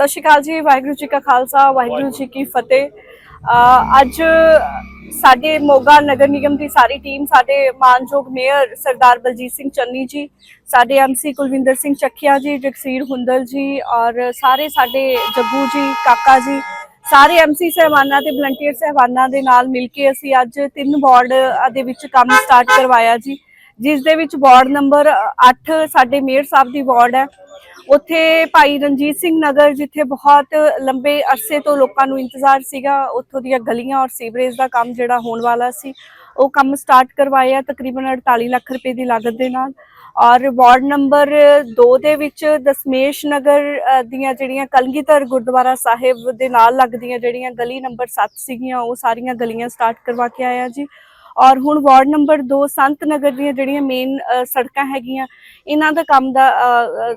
ਸਤਿ ਸ਼੍ਰੀ ਅਕਾਲ ਜੀ, ਵਾਹਿਗੁਰੂ ਜੀ ਕਾ ਖਾਲਸਾ, ਵਾਹਿਗੁਰੂ ਜੀ ਕੀ ਫਤਿਹ। ਅੱਜ ਸਾਡੇ ਮੋਗਾ ਨਗਰ ਨਿਗਮ ਦੀ ਸਾਰੀ ਟੀਮ, ਸਾਡੇ ਮਾਨਯੋਗ ਮੇਅਰ ਸਰਦਾਰ ਬਲਜੀਤ ਸਿੰਘ ਚੰਨੀ ਜੀ, ਸਾਡੇ ਐਮਸੀ ਕੁਲਵਿੰਦਰ ਸਿੰਘ ਚੱਕੀਆ ਜੀ, ਜਗਸੀਰ ਹੁੰਦਲ ਜੀ ਔਰ ਸਾਰੇ ਸਾਡੇ ਜੱਗੂ ਜੀ, ਕਾਕਾ ਜੀ, ਸਾਰੇ ਐਮਸੀ ਸਹਿਬਾਨਾਂ ਤੇ ਵਲੰਟੀਅਰ ਸਹਿਬਾਨਾਂ ਦੇ ਨਾਲ ਮਿਲ ਕੇ ਅਸੀਂ ਅੱਜ ਤਿੰਨ ਵਾਰਡ ਦੇ ਵਿੱਚ ਕੰਮ ਸਟਾਰਟ ਕਰਵਾਇਆ ਜੀ, ਜਿਸ ਦੇ ਵਿੱਚ ਵਾਰਡ ਨੰਬਰ 8 ਸਾਡੇ ਮੇਅਰ ਸਾਹਿਬ ਦੀ ਵਾਰਡ ਹੈ। ਉੱਥੇ ਭਾਈ ਰਣਜੀਤ ਸਿੰਘ ਨਗਰ, ਜਿੱਥੇ ਬਹੁਤ ਲੰਬੇ ਅਰਸੇ ਤੋਂ ਲੋਕਾਂ ਨੂੰ ਇੰਤਜ਼ਾਰ ਸੀਗਾ, ਉੱਥੋਂ ਦੀਆਂ ਗਲੀਆਂ ਔਰ ਸੀਵਰੇਜ ਦਾ ਕੰਮ ਜਿਹੜਾ ਹੋਣ ਵਾਲਾ ਸੀ, ਉਹ ਕੰਮ ਸਟਾਰਟ ਕਰਵਾਇਆ ਤਕਰੀਬਨ 48 ਲੱਖ ਰੁਪਏ ਦੀ ਲਾਗਤ ਦੇ ਨਾਲ ਔਰ ਵਾਰਡ ਨੰਬਰ 2 ਦੇ ਵਿੱਚ ਦਸਮੇਸ਼ ਨਗਰ ਦੀਆਂ ਜਿਹੜੀਆਂ ਕਲਗੀਧਰ ਗੁਰਦੁਆਰਾ ਸਾਹਿਬ ਦੇ ਨਾਲ ਲੱਗਦੀਆਂ ਜਿਹੜੀਆਂ ਗਲੀ ਨੰਬਰ 7 ਸੀਗੀਆਂ, ਉਹ ਸਾਰੀਆਂ ਗਲੀਆਂ ਸਟਾਰਟ ਕਰਵਾ ਕੇ ਆਇਆ ਜੀ। ਔਰ ਹੁਣ ਵਾਰਡ ਨੰਬਰ 2 ਸੰਤ ਨਗਰ ਦੀਆਂ ਜਿਹੜੀਆਂ ਮੇਨ ਸੜਕਾਂ ਹੈਗੀਆਂ, ਇਹਨਾਂ ਦਾ ਕੰਮ ਦਾ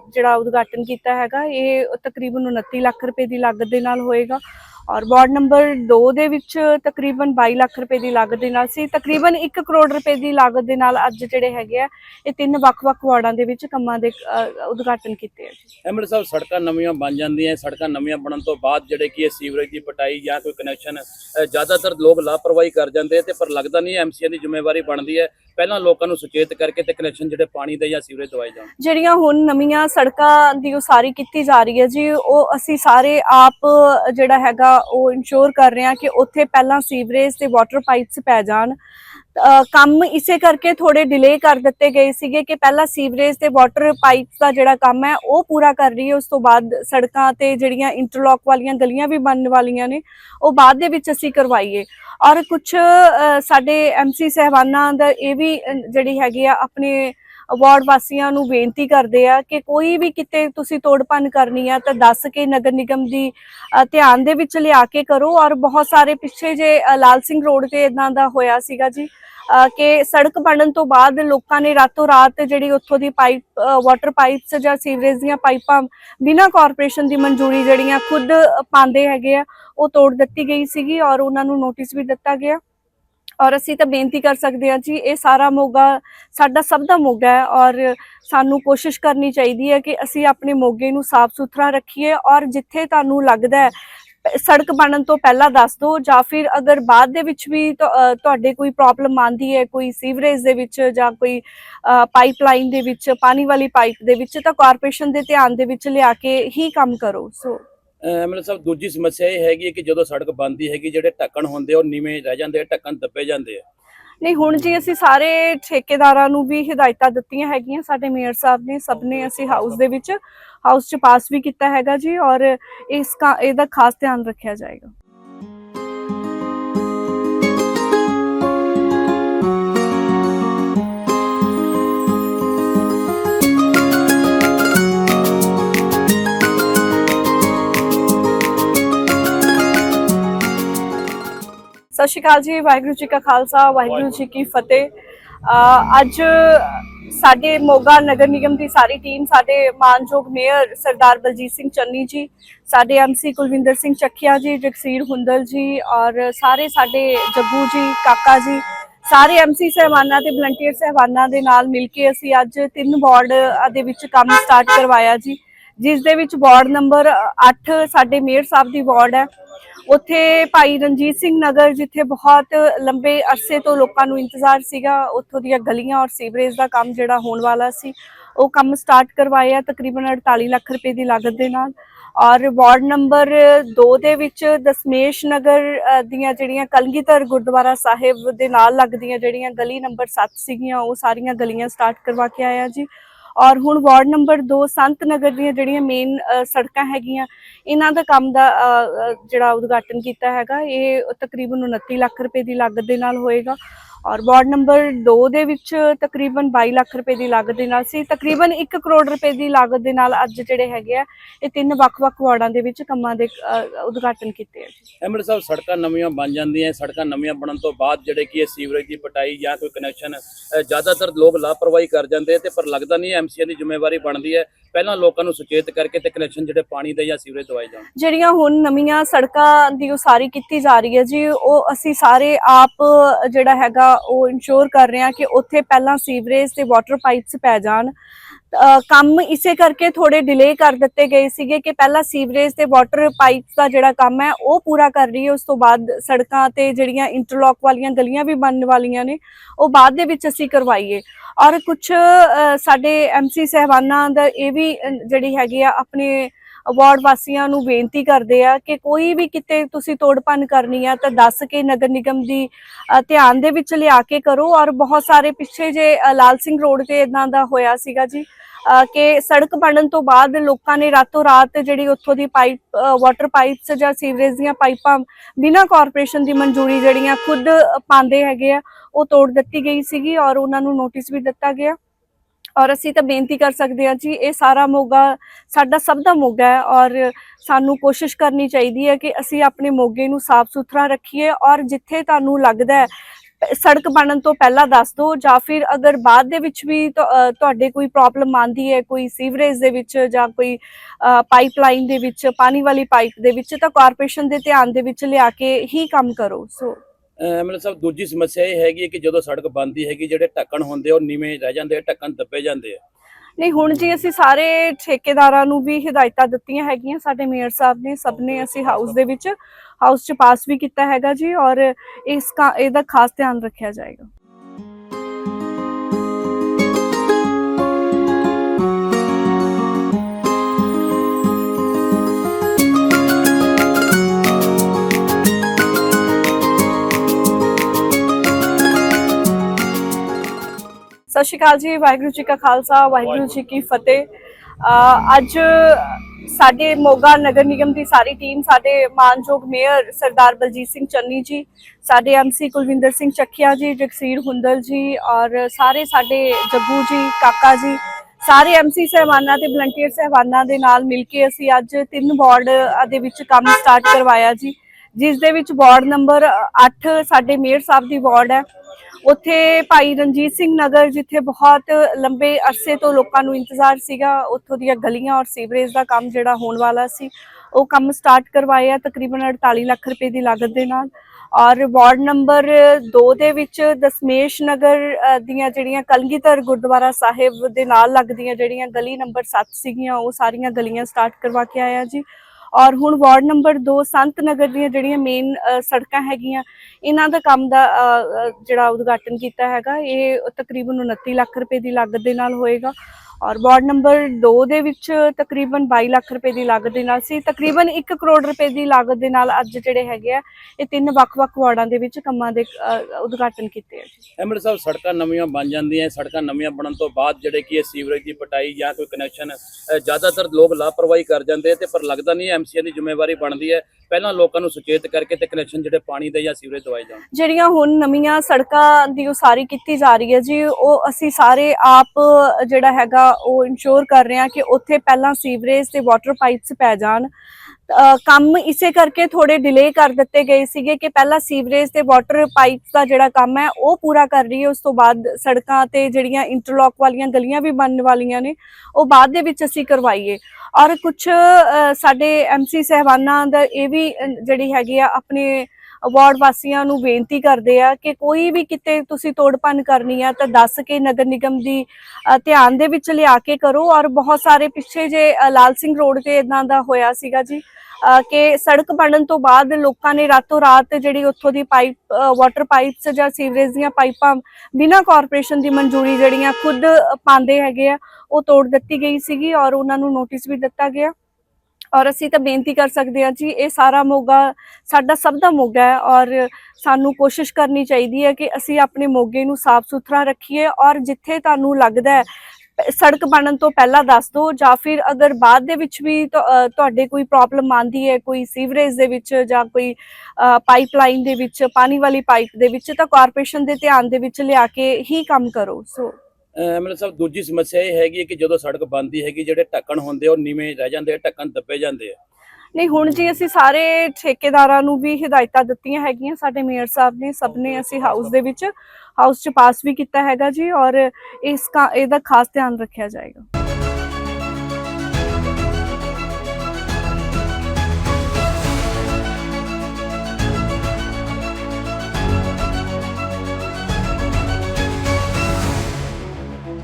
ਜਿਹੜਾ ਉਦਘਾਟਨ ਕੀਤਾ ਹੈਗਾ, ਇਹ ਤਕਰੀਬਨ 29 ਲੱਖ ਰੁਪਏ ਦੀ ਲਾਗਤ ਦੇ ਨਾਲ ਹੋਏਗਾ। ਔਰ ਵਾਰਡ ਨੰਬਰ 2 ਦੇ ਵਿੱਚ ਤਕਰੀਬਨ 22 ਲੱਖ ਰੁਪਏ ਦੀ ਲਾਗਤ ਦੇ ਨਾਲ ਸੀ, ਤਕਰੀਬਨ 1 ਕਰੋੜ ਰੁਪਏ ਦੀ ਲਾਗਤ ਦੇ ਨਾਲ ਅੱਜ ਜਿਹੜੇ ਹੈਗੇ ਆ, ਇਹ ਤਿੰਨ ਵੱਖ-ਵੱਖ ਵਾਰਡਾਂ ਦੇ ਵਿੱਚ ਕੰਮਾਂ ਦੇ ਉਦਘਾਟਨ ਕੀਤੇ ਆ ਜੀ। ਐਮਐਲਏ ਸਾਹਿਬ, ਸੜਕਾਂ ਨਵੀਆਂ ਬਣ ਜਾਂਦੀਆਂ ਸੜਕਾਂ ਨਵੀਆਂ ਬਣਨ ਤੋਂ ਬਾਅਦ ਜਿਹੜੇ ਕਿ ਇਹ ਸੀਵਰੇਜ ਦੀ ਪਟਾਈ ਜਾਂ ਕੋਈ ਕਨੈਕਸ਼ਨ ਜ਼ਿਆਦਾਤਰ ਲੋਕ ਲਾਪਰਵਾਹੀ ਕਰ ਜਾਂਦੇ ਤੇ ਪਰ ਲੱਗਦਾ ਨਹੀਂ ਐਮਸੀਏ ਦੀ ਜ਼ਿੰਮੇਵਾਰੀ ਬਣਦੀ ਹੈ। ਪਹਿਲਾਂ ਲੋਕਾਂ ਨੂੰ ਸੁਚੇਤ ਕਰਕੇ ਤੇ ਕਨੈਕਸ਼ਨ ਜਿਹੜੇ ਪਾਣੀ ਦੇ ਜਾਂ ਸੀਵਰੇਜ ਦਵਾਏ ਜਾਣ। ਜਿਹੜੀਆਂ ਹੁਣ ਨਵੀਆਂ ਸੜਕਾਂ ਦੀ ਉਸਾਰੀ ਕੀਤੀ ਜਾ ਰਹੀ ਹੈ ਜੀ, ਉਹ ਅਸੀਂ ਸਾਰੇ ਆਪ ਜਿਹੜਾ ਹੈਗਾ ਉਹ ਇਨਸ਼ੋਰ ਕਰ ਰਹੇ ਹਾਂ ਕਿ ਉੱਥੇ ਪਹਿਲਾਂ ਸੀਵਰੇਜ ਤੇ ਵਾਟਰ ਪਾਈਪਸ ਪੈ ਜਾਣ। ਕੰਮ ਇਸੇ ਕਰਕੇ ਥੋੜੇ ਡਿਲੇ ਕਰ ਦਿੱਤੇ ਗਏ ਸੀਗੇ ਕਿ ਪਹਿਲਾਂ ਸੀਵਰੇਜ ਤੇ ਵਾਟਰ ਪਾਈਪਸ ਦਾ ਜਿਹੜਾ ਕੰਮ ਹੈ, ਉਹ ਪੂਰਾ ਕਰ ਰਹੀ ਹੈ ਉਸ ਤੋਂ ਬਾਅਦ ਸੜਕਾਂ ਤੇ ਜਿਹੜੀਆਂ ਇੰਟਰਲੌਕ ਵਾਲੀਆਂ ਗਲੀਆਂ ਵੀ ਬਣਨ ਵਾਲੀਆਂ ਨੇ, ਉਹ ਬਾਅਦ ਦੇ ਵਿੱਚ ਅਸੀਂ ਕਰਵਾਈਏ। ਔਰ ਕੁਝ ਸਾਡੇ ਐਮਸੀ ਸਹਿਬਾਨਾਂ ਦਾ ਇਹ ਵੀ ਅ, ਜਿਹੜੀ ਹੈਗੀ ਆ ਆਪਣੇ ਵਾਰਡ ਵਾਸੀਆਂ ਨੂੰ ਬੇਨਤੀ ਕਰਦੇ ਆ ਕਿ ਕੋਈ ਵੀ ਕਿਤੇ ਤੁਸੀਂ ਤੋੜਪੰਨ ਕਰਨੀ ਆ ਤਾਂ ਦੱਸ ਕੇ ਨਗਰ ਨਿਗਮ ਦੀ ਧਿਆਨ ਦੇ ਵਿੱਚ ਲਿਆ ਕੇ ਕਰੋ ਔਰ ਬਹੁਤ ਸਾਰੇ ਪਿੱਛੇ ਜੇ ਲਾਲ ਸਿੰਘ ਰੋਡ ਤੇ ਇਦਾਂ ਦਾ ਹੋਇਆ ਸੀਗਾ ਜੀ ਅ, ਕਿ ਸੜਕ ਬਣਨ ਤੋਂ ਬਾਅਦ ਲੋਕਾਂ ਨੇ ਰਾਤੋਂ ਰਾਤ ਜਿਹੜੀ ਉੱਥੋਂ ਦੀ ਪਾਈਪ ਵਾਟਰ ਪਾਈਪਸ ਜਾਂ ਸੀਵਰੇਜ ਦੀਆਂ ਪਾਈਪਾਂ ਬਿਨਾਂ ਕਾਰਪੋਰੇਸ਼ਨ ਦੀ ਮਨਜ਼ੂਰੀ ਜਿਹੜੀਆਂ ਖੁਦ ਪਾਉਂਦੇ ਹੈਗੇ ਆ ਉਹ ਤੋੜ ਦਿੱਤੀ ਗਈ ਸੀਗੀ ਔਰ ਉਹਨਾਂ ਨੂੰ ਨੋਟਿਸ ਵੀ ਦਿੱਤਾ ਗਿਆ। ਔਰ ਅਸੀਂ ਤਾਂ ਬੇਨਤੀ ਕਰ ਸਕਦੇ ਹਾਂ ਜੀ, ਇਹ ਸਾਰਾ ਮੋਗਾ ਸਾਡਾ ਸਭ ਦਾ ਮੋਗਾ ਹੈ ਔਰ ਸਾਨੂੰ ਕੋਸ਼ਿਸ਼ ਕਰਨੀ ਚਾਹੀਦੀ ਹੈ ਕਿ ਅਸੀਂ ਆਪਣੇ ਮੋਗੇ ਨੂੰ ਸਾਫ਼ ਸੁਥਰਾ ਰੱਖੀਏ ਔਰ ਜਿੱਥੇ ਤੁਹਾਨੂੰ ਲੱਗਦਾ ਹੈ ਸੜਕ ਬਣਨ ਤੋਂ ਪਹਿਲਾਂ ਦੱਸ ਦਿਓ ਜਾਂ ਫਿਰ ਅਗਰ ਬਾਅਦ ਦੇ ਵਿੱਚ ਵੀ ਤੁਹਾਡੇ ਕੋਈ ਪ੍ਰੋਬਲਮ ਆਂਦੀ ਹੈ, ਕੋਈ ਸੀਵਰੇਜ ਦੇ ਵਿੱਚ ਜਾਂ ਕੋਈ ਪਾਈਪਲਾਈਨ ਦੇ ਵਿੱਚ, ਪਾਣੀ ਵਾਲੀ ਪਾਈਪ ਦੇ ਵਿੱਚ ਤਾਂ ਕਾਰਪੋਰੇਸ਼ਨ ਦੇ ਧਿਆਨ ਦੇ ਵਿੱਚ ਲਿਆ ਕੇ ਹੀ ਕੰਮ ਕਰੋ ਸੋ ਐਮਐਲਏ ਸਾਹਿਬ ਦੂਜੀ ਸਮੱਸਿਆ ਇਹ ਹੈਗੀ ਹੈ ਕਿ ਜਦੋਂ ਸੜਕ ਬਣਦੀ ਹੈਗੀ ਜਿਹੜੇ ਢੱਕਣ ਹੁੰਦੇ ਉਹ ਨੀਵੇਂ ਰਹਿ ਜਾਂਦੇ ਆ ਢੱਕਣ ਦੱਬੇ ਜਾਂਦੇ ਆ। ਨਹੀਂ ਹੁਣ ਜੀ ਅਸੀਂ ਸਾਰੇ ਠੇਕੇਦਾਰਾਂ ਨੂੰ ਵੀ ਹਦਾਇਤਾਂ ਦਿੱਤੀਆਂ ਹੈਗੀਆਂ ਸਾਡੇ ਮੇਅਰ ਸਾਹਿਬ ਨੇ ਸਭ ਨੇ ਅਸੀਂ ਹਾਊਸ ਦੇ ਵਿੱਚ ਹਾਊਸ ਚ ਪਾਸ ਵੀ ਕੀਤਾ ਹੈਗਾ ਜੀ ਔਰ ਇਸ ਇਹਦਾ ਖਾਸ ਧਿਆਨ ਰੱਖਿਆ ਜਾਏਗਾ। ਸਤਿ ਸ਼੍ਰੀ ਅਕਾਲ ਜੀ, ਵਾਹਿਗੁਰੂ ਜੀ ਕਾ ਖਾਲਸਾ, ਵਾਹਿਗੁਰੂ ਜੀ ਕੀ ਫਤਿਹ। ਅੱਜ ਸਾਡੇ ਮੋਗਾ ਨਗਰ ਨਿਗਮ ਦੀ ਸਾਰੀ ਟੀਮ, ਸਾਡੇ ਮਾਨਯੋਗ ਮੇਅਰ ਸਰਦਾਰ ਬਲਜੀਤ ਸਿੰਘ ਚੰਨੀ ਜੀ, ਸਾਡੇ ਐਮਸੀ ਕੁਲਵਿੰਦਰ ਸਿੰਘ ਚੱਕੀਆ ਜੀ, ਜਗਸੀਰ ਹੁੰਦਲ ਜੀ ਔਰ ਸਾਰੇ ਸਾਡੇ ਜੱਗੂ ਜੀ, ਕਾਕਾ ਜੀ, ਸਾਰੇ ਐਮਸੀ ਸਹਿਬਾਨਾਂ ਤੇ ਵਲੰਟੀਅਰ ਸਹਿਬਾਨਾਂ ਦੇ ਨਾਲ ਮਿਲ ਕੇ ਅਸੀਂ ਅੱਜ ਤਿੰਨ ਵਾਰਡ ਦੇ ਵਿੱਚ ਕੰਮ ਸਟਾਰਟ ਕਰਵਾਇਆ ਜੀ, ਜਿਸ ਦੇ ਵਿੱਚ ਵਾਰਡ ਨੰਬਰ 8 ਸਾਡੇ ਮੇਅਰ ਸਾਹਿਬ ਦੀ ਵਾਰਡ ਹੈ। ਉੱਥੇ ਭਾਈ ਰਣਜੀਤ ਸਿੰਘ ਨਗਰ, ਜਿੱਥੇ ਬਹੁਤ ਲੰਬੇ ਅਰਸੇ ਤੋਂ ਲੋਕਾਂ ਨੂੰ ਇੰਤਜ਼ਾਰ ਸੀਗਾ, ਉੱਥੋਂ ਦੀਆਂ ਗਲੀਆਂ ਔਰ ਸੀਵਰੇਜ ਦਾ ਕੰਮ ਜਿਹੜਾ ਹੋਣ ਵਾਲਾ ਸੀ, ਉਹ ਕੰਮ ਸਟਾਰਟ ਕਰਵਾਇਆ ਤਕਰੀਬਨ 48 ਲੱਖ ਰੁਪਏ ਦੀ ਲਾਗਤ ਦੇ ਨਾਲ। ਔਰ ਵਾਰਡ ਨੰਬਰ 2 ਦੇ ਵਿੱਚ ਦਸਮੇਸ਼ ਨਗਰ ਦੀਆਂ ਜਿਹੜੀਆਂ ਕਲਗੀਧਰ ਗੁਰਦੁਆਰਾ ਸਾਹਿਬ ਦੇ ਨਾਲ ਲੱਗਦੀਆਂ ਜਿਹੜੀਆਂ ਗਲੀ ਨੰਬਰ 7 ਸੀਗੀਆਂ, ਉਹ ਸਾਰੀਆਂ ਗਲੀਆਂ ਸਟਾਰਟ ਕਰਵਾ ਕੇ ਆਇਆ ਜੀ। ਔਰ ਹੁਣ ਵਾਰਡ ਨੰਬਰ 2 ਸੰਤ ਨਗਰ ਦੀਆਂ ਜਿਹੜੀਆਂ ਮੇਨ ਸੜਕਾਂ ਹੈਗੀਆਂ, ਇਹਨਾਂ ਦਾ ਕੰਮ ਦਾ ਜਿਹੜਾ ਉਦਘਾਟਨ ਕੀਤਾ ਹੈਗਾ, ਇਹ ਤਕਰੀਬਨ 29 ਲੱਖ ਰੁਪਏ ਦੀ ਲਾਗਤ ਦੇ ਨਾਲ ਹੋਏਗਾ। ਔਰ ਵਾਰਡ ਨੰਬਰ 2 ਦੇ ਵਿੱਚ ਤਕਰੀਬਨ 22 ਲੱਖ ਰੁਪਏ ਦੀ ਲਾਗਤ ਦੇ ਨਾਲ ਸੀ। ਤਕਰੀਬਨ 1 ਕਰੋੜ ਰੁਪਏ ਦੀ ਲਾਗਤ ਦੇ ਨਾਲ ਅੱਜ ਜਿਹੜੇ ਹੈਗੇ ਆ ਇਹ ਤਿੰਨ ਵੱਖ-ਵੱਖ ਵਾਰਡਾਂ ਦੇ ਵਿੱਚ ਕੰਮਾਂ ਦੇ ਉਦਘਾਟਨ ਕੀਤੇ ਆ ਜੀ। ਐਮਐਲਏ ਸਾਹਿਬ ਸੜਕਾਂ ਨਵੀਆਂ ਬਣ ਜਾਂਦੀਆਂ ਸੜਕਾਂ ਨਵੀਆਂ ਬਣਨ ਤੋਂ ਬਾਅਦ ਜਿਹੜੇ ਕਿ ਇਹ ਸੀਵਰੇਜ ਦੀ ਪਟਾਈ ਜਾਂ ਕੋਈ ਕਨੈਕਸ਼ਨ ਜ਼ਿਆਦਾਤਰ ਲੋਕ ਲਾਪਰਵਾਹੀ ਕਰ ਜਾਂਦੇ ਤੇ ਪਰ ਲੱਗਦਾ ਨਹੀਂ ਐਮਸੀਏ ਦੀ ਜ਼ਿੰਮੇਵਾਰੀ ਬਣਦੀ ਹੈ। ਪਹਿਲਾਂ ਲੋਕਾਂ ਨੂੰ ਸੁਚੇਤ ਕਰਕੇ ਤੇ ਕਨੈਕਸ਼ਨ ਜਿਹੜੇ ਪਾਣੀ ਦੇ ਜਾਂ ਸੀਵਰੇਜ ਦਵਾਏ ਜਾਣ। ਜਿਹੜੀਆਂ ਹੁਣ ਨਵੀਆਂ ਸੜਕਾਂ ਦੀ ਉਸਾਰੀ ਕੀਤੀ ਜਾ ਰਹੀ ਹੈ ਜੀ ਉਹ ਅਸੀਂ ਸਾਰੇ ਆਪ ਜਿਹੜਾ ਹੈਗਾ ਉਹ ਇਨਸ਼ੋਰ ਕਰ ਰਹੇ ਹਾਂ ਕਿ ਉੱਥੇ ਪਹਿਲਾਂ ਸੀਵਰੇਜ ਤੇ ਵਾਟਰ ਪਾਈਪਸ ਪੈ ਜਾਣ। ਕੰਮ ਇਸੇ ਕਰਕੇ ਥੋੜੇ ਡਿਲੇ ਕਰ ਦਿੱਤੇ ਗਏ ਸੀਗੇ ਕਿ ਪਹਿਲਾਂ ਸੀਵਰੇਜ ਤੇ ਵਾਟਰ ਪਾਈਪਸ ਦਾ ਜਿਹੜਾ ਕੰਮ ਹੈ, ਉਹ ਪੂਰਾ ਕਰ ਰਹੀ ਹੈ ਉਸ ਤੋਂ ਬਾਅਦ ਸੜਕਾਂ ਤੇ ਜਿਹੜੀਆਂ ਇੰਟਰਲੌਕ ਵਾਲੀਆਂ ਗਲੀਆਂ ਵੀ ਬਣਨ ਵਾਲੀਆਂ ਨੇ, ਉਹ ਬਾਅਦ ਦੇ ਵਿੱਚ ਅਸੀਂ ਕਰਵਾਈਏ। ਔਰ ਕੁਝ ਸਾਡੇ ਐਮਸੀ ਸਹਿਬਾਨਾਂ ਦਾ ਇਹ ਵੀ ਜਿਹੜੀ ਹੈਗੀ ਆ, ਆਪਣੇ ਵਾਰਡ ਵਾਸੀਆਂ ਨੂੰ ਬੇਨਤੀ ਕਰਦੇ ਆ ਕਿ ਕੋਈ ਵੀ ਕਿਤੇ ਤੁਸੀਂ ਤੋੜਪਨ ਕਰਨੀ ਆ ਤਾਂ ਦੱਸ ਕੇ ਨਗਰ ਨਿਗਮ ਦੀ ਧਿਆਨ ਦੇ ਵਿੱਚ ਲਿਆ ਕੇ ਕਰੋ ਔਰ ਬਹੁਤ ਸਾਰੇ ਪਿੱਛੇ ਜੇ ਲਾਲ ਸਿੰਘ ਰੋਡ ਤੇ ਇਦਾਂ ਦਾ ਹੋਇਆ ਸੀਗਾ ਜੀ ਅ, ਕਿ ਸੜਕ ਬਣਨ ਤੋਂ ਬਾਅਦ ਲੋਕਾਂ ਨੇ ਰਾਤੋਂ ਰਾਤ ਜਿਹੜੀ ਉੱਥੋਂ ਦੀ ਪਾਈਪ ਵਾਟਰ ਪਾਈਪਸ ਜਾਂ ਸੀਵਰੇਜ ਦੀਆਂ ਪਾਈਪਾਂ ਬਿਨਾਂ ਕਾਰਪੋਰੇਸ਼ਨ ਦੀ ਮਨਜ਼ੂਰੀ ਜਿਹੜੀਆਂ ਖੁਦ ਪਾਉਂਦੇ ਹੈਗੇ ਆ ਉਹ ਤੋੜ ਦਿੱਤੀ ਗਈ ਸੀਗੀ ਔਰ ਉਹਨਾਂ ਨੂੰ ਨੋਟਿਸ ਵੀ ਦਿੱਤਾ ਗਿਆ। ਔਰ ਅਸੀਂ ਤਾਂ ਬੇਨਤੀ ਕਰ ਸਕਦੇ ਹਾਂ ਜੀ, ਇਹ ਸਾਰਾ ਮੋਗਾ ਸਾਡਾ ਸਭ ਦਾ ਮੋਗਾ ਹੈ ਔਰ ਸਾਨੂੰ ਕੋਸ਼ਿਸ਼ ਕਰਨੀ ਚਾਹੀਦੀ ਹੈ ਕਿ ਅਸੀਂ ਆਪਣੇ ਮੋਗੇ ਨੂੰ ਸਾਫ਼ ਸੁਥਰਾ ਰੱਖੀਏ ਔਰ ਜਿੱਥੇ ਤੁਹਾਨੂੰ ਲੱਗਦਾ ਹੈ ਸੜਕ ਬਣਨ ਤੋਂ ਪਹਿਲਾਂ ਦੱਸ ਦਿਓ ਜਾਂ ਫਿਰ ਅਗਰ ਬਾਅਦ ਦੇ ਵਿੱਚ ਵੀ ਤੁਹਾਡੇ ਕੋਈ ਪ੍ਰੋਬਲਮ ਆਂਦੀ ਹੈ, ਕੋਈ ਸੀਵਰੇਜ ਦੇ ਵਿੱਚ ਜਾਂ ਕੋਈ ਪਾਈਪਲਾਈਨ ਦੇ ਵਿੱਚ, ਪਾਣੀ ਵਾਲੀ ਪਾਈਪ ਦੇ ਵਿੱਚ ਤਾਂ ਕਾਰਪੋਰੇਸ਼ਨ ਦੇ ਧਿਆਨ ਦੇ ਵਿੱਚ ਲਿਆ ਕੇ ਹੀ ਕੰਮ ਕਰੋ ਸੋ ਐਮਐਲਏ ਸਾਹਿਬ ਦੂਜੀ ਸਮੱਸਿਆ ਇਹ ਹੈਗੀ ਹੈ ਕਿ ਜਦੋਂ ਸੜਕ ਬਣਦੀ ਹੈਗੀ, ਜਿਹੜੇ ਢੱਕਣ ਹੁੰਦੇ ਉਹ ਨੀਵੇਂ ਰਹਿ ਜਾਂਦੇ ਆ, ਢੱਕਣ ਦੱਬੇ ਜਾਂਦੇ ਆ। ਨਹੀਂ, ਹੁਣ ਜੀ ਅਸੀਂ ਸਾਰੇ ਠੇਕੇਦਾਰਾਂ ਨੂੰ ਵੀ ਹਦਾਇਤਾਂ ਦਿੱਤੀਆਂ ਹੈਗੀਆਂ, ਸਾਡੇ ਮੇਅਰ ਸਾਹਿਬ ਨੇ, ਸਭ ਨੇ ਅਸੀਂ ਹਾਊਸ ਦੇ ਵਿੱਚ ਹਾਊਸ 'ਚ ਪਾਸ ਵੀ ਕੀਤਾ ਹੈਗਾ ਜੀ, ਔਰ ਇਸ ਕਾ, ਇਹਦਾ ਖਾਸ ਧਿਆਨ ਰੱਖਿਆ ਜਾਏਗਾ। ਸਤਿ ਸ਼੍ਰੀ ਅਕਾਲ ਜੀ, ਵਾਹਿਗੁਰੂ ਜੀ ਕਾ ਖਾਲਸਾ, ਵਾਹਿਗੁਰੂ ਜੀ ਕੀ ਫਤਿਹ। ਅੱਜ ਸਾਡੇ ਮੋਗਾ ਨਗਰ ਨਿਗਮ ਦੀ ਸਾਰੀ ਟੀਮ, ਸਾਡੇ ਮਾਨਯੋਗ ਮੇਅਰ ਸਰਦਾਰ ਬਲਜੀਤ ਸਿੰਘ ਚੰਨੀ ਜੀ, ਸਾਡੇ ਐਮਸੀ ਕੁਲਵਿੰਦਰ ਸਿੰਘ ਚੱਕਿਆ ਜੀ, ਜਗਸੀਰ ਹੁੰਦਲ ਜੀ ਔਰ ਸਾਰੇ ਸਾਡੇ ਜੱਗੂ ਜੀ, ਕਾਕਾ ਜੀ, ਸਾਰੇ ਐਮਸੀ ਸਹਿਬਾਨਾਂ ਤੇ ਵਲੰਟੀਅਰ ਸਹਿਬਾਨਾਂ ਦੇ ਨਾਲ ਮਿਲ ਕੇ ਅਸੀਂ ਅੱਜ ਤਿੰਨ ਵਾਰਡ ਦੇ ਵਿੱਚ ਕੰਮ ਸਟਾਰਟ ਕਰਵਾਇਆ ਜੀ। ਜਿਸ ਦੇ ਵਿੱਚ ਵਾਰਡ ਨੰਬਰ 8 ਸਾਡੇ ਮੇਅਰ ਸਾਹਿਬ ਦੀ ਵਾਰਡ ਹੈ। ਉੱਥੇ ਭਾਈ ਰਣਜੀਤ ਸਿੰਘ ਨਗਰ, ਜਿੱਥੇ ਬਹੁਤ ਲੰਬੇ ਅਰਸੇ ਤੋਂ ਲੋਕਾਂ ਨੂੰ ਇੰਤਜ਼ਾਰ ਸੀਗਾ, ਉੱਥੋਂ ਦੀਆਂ ਗਲੀਆਂ ਔਰ ਸੀਵਰੇਜ ਦਾ ਕੰਮ ਜਿਹੜਾ ਹੋਣ ਵਾਲਾ ਸੀ, ਉਹ ਕੰਮ ਸਟਾਰਟ ਕਰਵਾਇਆ ਤਕਰੀਬਨ 48 ਲੱਖ ਰੁਪਏ ਦੀ ਲਾਗਤ ਦੇ ਨਾਲ। ਔਰ ਵਾਰਡ ਨੰਬਰ 2 ਦੇ ਵਿੱਚ ਦਸਮੇਸ਼ ਨਗਰ ਦੀਆਂ ਜਿਹੜੀਆਂ ਕਲਗੀਧਰ ਗੁਰਦੁਆਰਾ ਸਾਹਿਬ ਦੇ ਨਾਲ ਲੱਗਦੀਆਂ ਜਿਹੜੀਆਂ ਗਲੀ ਨੰਬਰ 7 ਸੀਗੀਆਂ, ਉਹ ਸਾਰੀਆਂ ਗਲੀਆਂ ਸਟਾਰਟ ਕਰਵਾ ਕੇ ਆਇਆ ਜੀ। ਔਰ ਹੁਣ ਵਾਰਡ ਨੰਬਰ 2 ਸੰਤ ਨਗਰ ਦੀਆਂ ਜਿਹੜੀਆਂ ਮੇਨ ਸੜਕਾਂ ਹੈਗੀਆਂ, ਇਹਨਾਂ ਦਾ ਕੰਮ ਦਾ ਜਿਹੜਾ ਉਦਘਾਟਨ ਕੀਤਾ ਹੈਗਾ, ਇਹ ਤਕਰੀਬਨ 29 ਲੱਖ ਰੁਪਏ ਦੀ ਲਾਗਤ ਦੇ ਨਾਲ ਹੋਏਗਾ। ਔਰ ਵਾਰਡ ਨੰਬਰ 2 ਦੇ ਵਿੱਚ ਤਕਰੀਬਨ 22 ਲੱਖ ਰੁਪਏ ਦੀ ਲਾਗਤ ਦੇ ਨਾਲ ਸੀ। ਤਕਰੀਬਨ 1 ਕਰੋੜ ਰੁਪਏ ਦੀ ਲਾਗਤ ਦੇ ਨਾਲ ਅੱਜ ਜਿਹੜੇ ਹੈਗੇ ਆ ਇਹ ਤਿੰਨ ਵੱਖ-ਵੱਖ ਵਾਰਡਾਂ ਦੇ ਵਿੱਚ ਕੰਮਾਂ ਦੇ ਉਦਘਾਟਨ ਕੀਤੇ ਆ ਜੀ। ਐਮਐਲਏ ਸਾਹਿਬ ਸੜਕਾਂ ਨਵੀਆਂ ਬਣ ਜਾਂਦੀਆਂ ਸੜਕਾਂ ਨਵੀਆਂ ਬਣਨ ਤੋਂ ਬਾਅਦ ਜਿਹੜੇ ਕਿ ਇਹ ਸੀਵਰੇਜ ਦੀ ਪਟਾਈ ਜਾਂ ਕੋਈ ਕਨੈਕਸ਼ਨ ਜ਼ਿਆਦਾਤਰ ਲੋਕ ਲਾਪਰਵਾਹੀ ਕਰ ਜਾਂਦੇ ਤੇ ਪਰ ਲੱਗਦਾ ਨਹੀਂ ਐਮਸੀਏ ਦੀ ਜ਼ਿੰਮੇਵਾਰੀ ਬਣਦੀ ਹੈ। ਪਹਿਲਾਂ ਲੋਕਾਂ ਨੂੰ ਸੁਚੇਤ ਕਰਕੇ ਤੇ ਕਨੈਕਸ਼ਨ ਜਿਹੜੇ ਪਾਣੀ ਦੇ ਜਾਂ ਸੀਵਰੇਜ ਦਵਾਏ ਜਾਣ। ਜਿਹੜੀਆਂ ਹੁਣ ਨਵੀਆਂ ਸੜਕਾਂ ਦੀ ਉਸਾਰੀ ਕੀਤੀ ਜਾ ਰਹੀ ਹੈ ਜੀ ਉਹ ਅਸੀਂ ਸਾਰੇ ਆਪ ਜਿਹੜਾ ਹੈਗਾ ਉਹ ਇਨਸ਼ੋਰ ਕਰ ਰਹੇ ਹਾਂ ਕਿ ਉੱਥੇ ਪਹਿਲਾਂ ਸੀਵਰੇਜ ਤੇ ਵਾਟਰ ਪਾਈਪਸ ਪੈ ਜਾਣ। ਕੰਮ ਇਸੇ ਕਰਕੇ ਥੋੜੇ ਡਿਲੇ ਕਰ ਦਿੱਤੇ ਗਏ ਸੀਗੇ ਕਿ ਪਹਿਲਾਂ ਸੀਵਰੇਜ ਤੇ ਵਾਟਰ ਪਾਈਪਸ ਦਾ ਜਿਹੜਾ ਕੰਮ ਹੈ, ਉਹ ਪੂਰਾ ਕਰ ਰਹੀ ਹੈ ਉਸ ਤੋਂ ਬਾਅਦ ਸੜਕਾਂ ਤੇ ਜਿਹੜੀਆਂ ਇੰਟਰਲੌਕ ਵਾਲੀਆਂ ਗਲੀਆਂ ਵੀ ਬਣਨ ਵਾਲੀਆਂ ਨੇ, ਉਹ ਬਾਅਦ ਦੇ ਵਿੱਚ ਅਸੀਂ ਕਰਵਾਈਏ। ਔਰ ਕੁਝ ਸਾਡੇ ਐਮਸੀ ਸਹਿਬਾਨਾਂ ਦਾ ਇਹ ਵੀ ਜਿਹੜੀ ਹੈਗੀ ਆ, ਆਪਣੇ ਵਾਰਡ ਵਾਸੀਆਂ ਨੂੰ ਬੇਨਤੀ ਕਰਦੇ ਆ ਕਿ ਕੋਈ ਵੀ ਕਿਤੇ ਤੁਸੀਂ ਤੋੜਪਨ ਕਰਨੀ ਆ ਤਾਂ ਦੱਸ ਕੇ ਨਗਰ ਨਿਗਮ ਦੀ ਧਿਆਨ ਦੇ ਵਿੱਚ ਲਿਆ ਕੇ ਕਰੋ ਔਰ ਬਹੁਤ ਸਾਰੇ ਪਿੱਛੇ ਜੇ ਲਾਲ ਸਿੰਘ ਰੋਡ ਤੇ ਇਦਾਂ ਦਾ ਹੋਇਆ ਸੀਗਾ ਜੀ ਕਿ ਸੜਕ ਬਣਨ ਤੋਂ ਬਾਅਦ ਲੋਕਾਂ ਨੇ ਰਾਤੋਂ ਰਾਤ ਜਿਹੜੀ ਉੱਥੋਂ ਦੀ ਪਾਈਪ ਵਾਟਰ ਪਾਈਪਸ ਜਾਂ ਸੀਵਰੇਜ ਦੀਆਂ ਪਾਈਪਾਂ ਬਿਨਾਂ ਕਾਰਪੋਰੇਸ਼ਨ ਦੀ ਮਨਜ਼ੂਰੀ ਜਿਹੜੀਆਂ ਖੁਦ ਪਾਉਂਦੇ ਹੈਗੇ ਆ, ਉਹ ਤੋੜ ਦਿੱਤੀ ਗਈ ਸੀਗੀ ਔਰ ਉਹਨਾਂ ਨੂੰ ਨੋਟਿਸ ਵੀ ਦਿੱਤਾ ਗਿਆ। ਔਰ ਅਸੀਂ ਤਾਂ ਬੇਨਤੀ ਕਰ ਸਕਦੇ ਹਾਂ ਜੀ, ਇਹ ਸਾਰਾ ਮੋਗਾ ਸਾਡਾ ਸਭ ਦਾ ਮੋਗਾ ਹੈ ਔਰ ਸਾਨੂੰ ਕੋਸ਼ਿਸ਼ ਕਰਨੀ ਚਾਹੀਦੀ ਹੈ ਕਿ ਅਸੀਂ ਆਪਣੇ ਮੋਗੇ ਨੂੰ ਸਾਫ਼ ਸੁਥਰਾ ਰੱਖੀਏ ਔਰ ਜਿੱਥੇ ਤੁਹਾਨੂੰ ਲੱਗਦਾ ਹੈ, ਸੜਕ ਬਣਨ ਤੋਂ ਪਹਿਲਾਂ ਦੱਸ ਦਿਓ ਜਾਂ ਫਿਰ ਅਗਰ ਬਾਅਦ ਦੇ ਵਿੱਚ ਵੀ ਤੁਹਾਡੇ ਕੋਈ ਪ੍ਰੋਬਲਮ ਆਂਦੀ ਹੈ, ਕੋਈ ਸੀਵਰੇਜ ਦੇ ਵਿੱਚ ਜਾਂ ਕੋਈ ਪਾਈਪਲਾਈਨ ਦੇ ਵਿੱਚ, ਪਾਣੀ ਵਾਲੀ ਪਾਈਪ ਦੇ ਵਿੱਚ ਤਾਂ ਕਾਰਪੋਰੇਸ਼ਨ ਦੇ ਧਿਆਨ ਦੇ ਵਿੱਚ ਲਿਆ ਕੇ ਹੀ ਕੰਮ ਕਰੋ ਸੋ ਐਮਐਲਏ ਸਾਹਿਬ ਦੂਜੀ ਸਮੱਸਿਆ ਇਹ ਹੈਗੀ ਹੈ ਕਿ ਜਦੋਂ ਸੜਕ ਬਣਦੀ ਹੈਗੀ, ਜਿਹੜੇ ਢੱਕਣ ਹੁੰਦੇ ਉਹ ਨੀਵੇਂ ਰਹਿ ਜਾਂਦੇ ਆ, ਢੱਕਣ ਦੱਬੇ ਜਾਂਦੇ ਆ। ਨਹੀਂ, ਹੁਣ ਜੀ ਅਸੀਂ ਸਾਰੇ ਠੇਕੇਦਾਰਾਂ ਨੂੰ ਵੀ ਹਦਾਇਤਾਂ ਦਿੱਤੀਆਂ ਹੈਗੀਆਂ, ਸਾਡੇ ਮੇਅਰ ਸਾਹਿਬ ਨੇ, ਸਭ ਨੇ ਅਸੀਂ ਹਾਊਸ ਦੇ ਵਿੱਚ ਹਾਊਸ 'ਚ ਪਾਸ ਵੀ ਕੀਤਾ ਹੈਗਾ ਜੀ ਔਰ ਇਸ ਇਹਦਾ ਖਾਸ ਧਿਆਨ ਰੱਖਿਆ ਜਾਏਗਾ।